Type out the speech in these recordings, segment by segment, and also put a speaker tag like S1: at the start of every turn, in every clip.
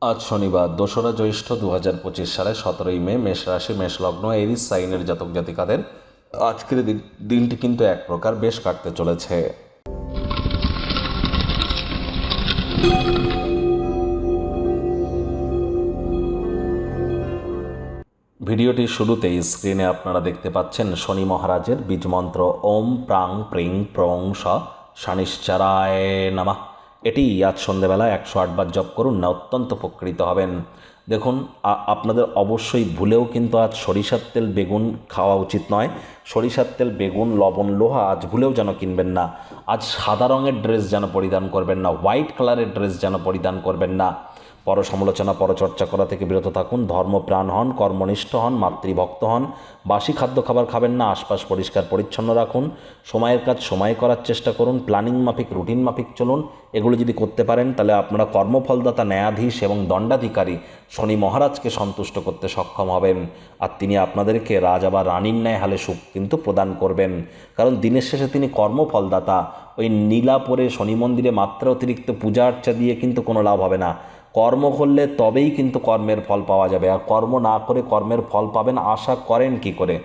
S1: আজ শনিবার, দোসরা জ্যৈষ্ঠ দু হাজার পঁচিশ সালে সতেরোই মে, মেষ রাশি, মেষ লগ্ন, এরিস, সাইনের জাতক জাতিকাদের আজকের দিন- দিনটি কিন্তু এক প্রকার বেশ কাটতে চলেছে। ভিডিওটির শুরুতেই স্ক্রিনে আপনারা দেখতে পাচ্ছেন শনি মহারাজের বীজমন্ত্র, ওম প্রাং প্রিং প্রং স নামা। এটি আজ সন্ধেবেলা একশো আটবার জপ করুন, না অত্যন্ত উপকৃত হবেন। দেখুন আপনাদের অবশ্যই ভুলেও কিন্তু আজ সরিষার তেল, বেগুন খাওয়া উচিত নয়। সরিষার তেল, বেগুন, লবণ, লোহা আজ ভুলেও যেন কিনবেন না। আজ সাদা রঙের ড্রেস যেন পরিধান করবেন না, হোয়াইট কালারের ড্রেস যেন পরিধান করবেন না। পর সমালোচনা পরচর্চা করা থেকে বিরত থাকুন। ধর্মপ্রাণ হন, কর্মনিষ্ঠ হন, মাতৃভক্ত হন। বাসি খাদ্য খাবার খাবেন না, আশপাশ পরিষ্কার, পরিচ্ছন্ন রাখুন। সময়ের কাজ সময় করার চেষ্টা করুন। প্ল্যানিং মাফিক, রুটিন মাফিক চলুন। এগুলো যদি করতে পারেন, তাহলে আপনারা কর্মফলদাতা, ন্যায়াধীশ এবং দণ্ডাধিকারী শনি মহারাজকে সন্তুষ্ট করতে সক্ষম হবেন। আর তিনি আপনাদেরকে রাজা বা রানীর ন্যায় হালে সুখ কিন্তু প্রদান করবেন। কারণ দিনের শেষে তিনি কর্মফলদাতা। ওই নীলাপরে শনি মন্দিরে মাত্রা অতিরিক্ত পূজা আর্চা দিয়ে কিন্তু কোনো লাভ হবে না। কর্ম করলে তবেই কিন্তু কর্মের ফল পাওয়া যাবে। আর কর্ম না করে কর্মের ফল পাবেন, আশা করেন কি করে?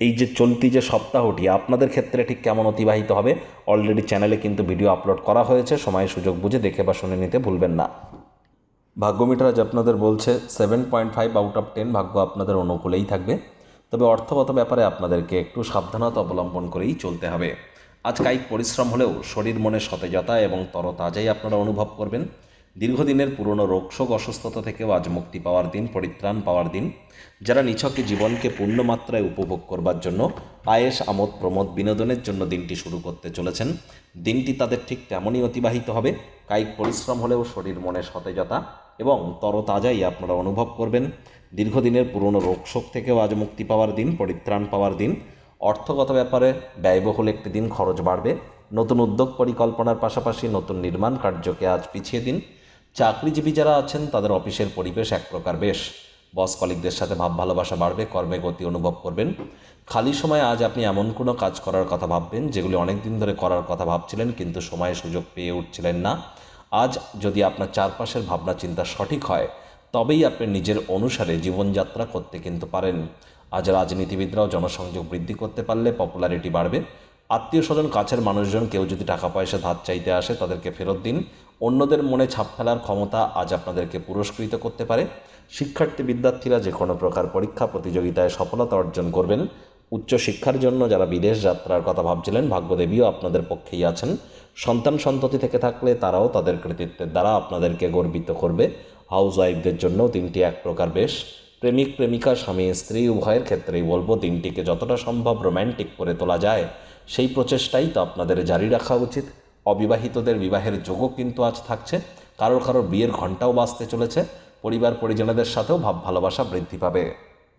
S1: এই যে চলতি যে সপ্তাহটি, আপনাদের ক্ষেত্রে ঠিক কেমন অতিবাহিত হবে? অলরেডি চ্যানেলে কিন্তু ভিডিও আপলোড করা হয়েছে সময় সুযোগ বুঝে দেখে বা শুনে নিতে ভুলবেন না। ভাগ্যমিটার আজ আপনাদের বলছে seven point five out of ten ভাগ্য আপনাদের অনুকূলেই থাকবে। তবে অর্থগত ব্যাপারে আপনাদেরকে একটু সাবধানতা অবলম্বন করেই চলতে হবে। আজ কায়িক পরিশ্রম হলেও শরীর মনে সতেজতা এবং তরতাজাই আপনারা অনুভব করবেন। দীর্ঘদিনের পুরনো রোগশোক অসুস্থতা থেকেও আজ মুক্তি পাওয়ার দিন, পরিত্রাণ পাওয়ার দিন। যারা নিছকে জীবনকে পূর্ণমাত্রায় উপভোগ করবার জন্য আয়েস আমোদ, প্রমোদ বিনোদনের জন্য দিনটি শুরু করতে চলেছেন, দিনটি তাদের ঠিক তেমনই অতিবাহিত হবে। কায়িক পরিশ্রম হলেও শরীর মনে সতেজতা এবং তরতাজাই আপনারা অনুভব করবেন। দীর্ঘদিনের পুরনো রোগশোক থেকেও আজ মুক্তি পাওয়ার দিন, পরিত্রাণ পাওয়ার দিন। অর্থগত ব্যাপারে ব্যয়বহুল একটি দিন খরচ বাড়বে। নতুন উদ্যোগ পরিকল্পনার পাশাপাশি নতুন নির্মাণ কার্যকে আজ পিছিয়ে দিন। চাকরিজীবী যারা আছেন, তাদের অফিসের পরিবেশ এক প্রকার বেশ। বস কলিকদের সাথে ভাব ভালোবাসা বাড়বে, কর্মে গতি অনুভব করবেন। খালি সময়ে আজ আপনি এমন কোনো কাজ করার কথা ভাববেন, যেগুলি অনেক দিন ধরে করার কথা ভাবছিলেন, কিন্তু সময়ে সুযোগ পেয়ে উঠছিলেন না। আজ যদি আপনার চারপাশের ভাবনা চিন্তা সঠিক হয়, তবেই আপনি নিজের অনুসারে জীবনযাত্রা করতে কিন্তু পারেন। আজ রাজনীতিবিদরাও জনসংযোগ বৃদ্ধি করতে পারলে পপুলারিটি বাড়বে। আত্মীয় স্বজন কাছের মানুষজন কেউ যদি টাকা পয়সা ধার চাইতে আসে তাদেরকে ফেরত দিন। অন্যদের মনে ছাপ ফেলার ক্ষমতা আজ আপনাদেরকে পুরস্কৃত করতে পারে। শিক্ষার্থী বিদ্যার্থীরা যে কোনো প্রকার পরীক্ষা প্রতিযোগিতায় সফলতা অর্জন করবেন। উচ্চ শিক্ষার জন্য যারা বিদেশ যাত্রার কথা ভাবছিলেন, ভাগ্যদেবীও আপনাদের পক্ষেই আছেন। সন্তান সন্ততি থেকে থাকলে তারাও তাদের কৃতিত্বের দ্বারা আপনাদেরকে গর্বিত করবে। হাউস ওয়াইফদের জন্য দিনটি এক প্রকার বেশ। প্রেমিক, প্রেমিকা, স্বামী, স্ত্রী, উভয়ের ক্ষেত্রেই বলব দিনটিকে যতটা সম্ভব রোম্যান্টিক করে তোলা যায়। সেই প্রচেষ্টাই তো আপনাদের জারি রাখা উচিত। অবিবাহিতদের বিবাহের যোগও কিন্তু আজ থাকছে। কারোর কারোর বিয়ের ঘণ্টাও বাঁচতে চলেছে। পরিবার পরিজনদের সাথেও ভাব ভালোবাসা বৃদ্ধি পাবে।